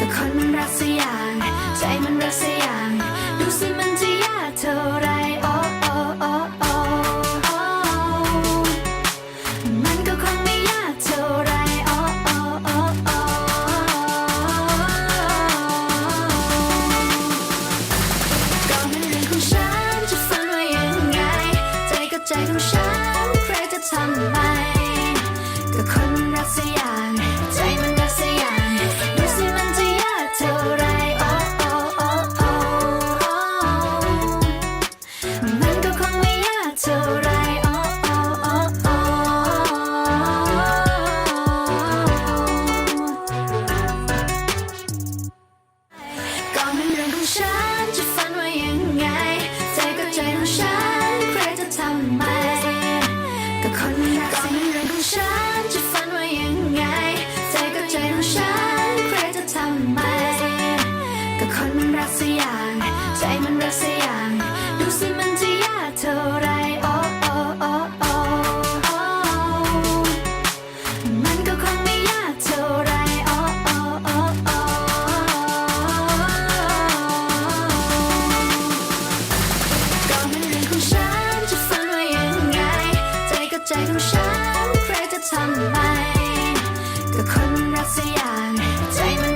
ก็คนมันรักสักอย่าง ใจมันรักสักอย่าง มันรักสักอย่าง ใจมันรักสักอย่าง ดูสิมันจะยากเท่าไรโอ้โอ้โอ้โอ้โอ้มันก็คงไม่ยากเท่าไรโอ้โอ้โอ้โอ้ก็เป็นเรื่องของฉันจะฝันว่ายังไง ใจก็ใจของฉันใครจะทำไมก็คนมันรักสักอย่าง ใจมัน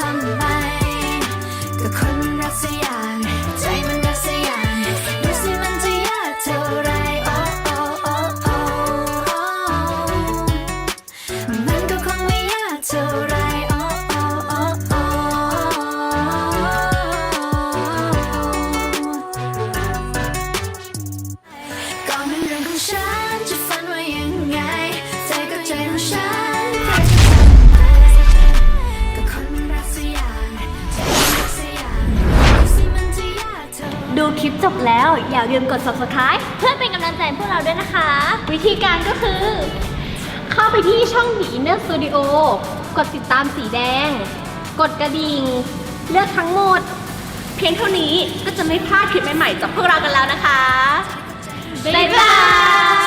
ทำไม ก็คนรักสักอย่างใจมันรักสักอย่างดูสิมันจะยากเท่าไรโอ้โอ้โอ้โอ้โอ้มันก็คงไม่ยากเท่าไรโอ้โอ้โอ้โอ้ก็เป็นเรื่องของฉัน อย่าลืมกด subscribe เพื่อเป็นกำลังใจให้พวกเราด้วยนะคะ วิธีการก็คือ เข้าไปที่ช่อง The Inner Studio กดติดตามสีแดง กดกระดิ่ง เลือกทั้งหมด เพียงเท่านี้ก็จะไม่พลาดคลิปใหม่ๆจากพวกเรากันแล้วนะคะ บ๊ายบาย